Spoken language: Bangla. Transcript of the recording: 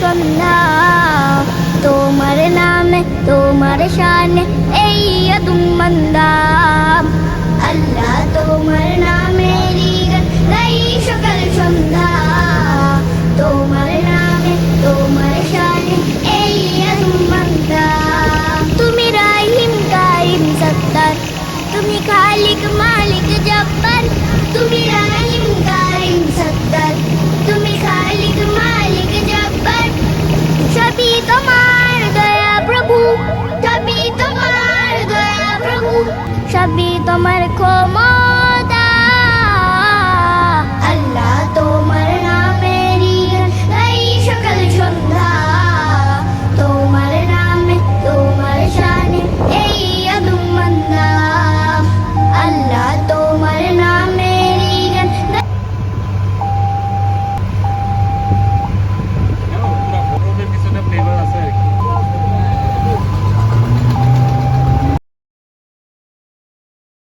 সন্ধ্যা তোমার নামে, তোমার শানে, এই দুম মন্দা আল্লাহ তোমার নামে গাই সকাল সন্ধ্যা। তোমার নামে, তোমার শানে, এই দুম মন্দা তুমি রাহিম, কারিম, সত্তার। তুমি খালিক, মা সবই তোমার ক্ষমা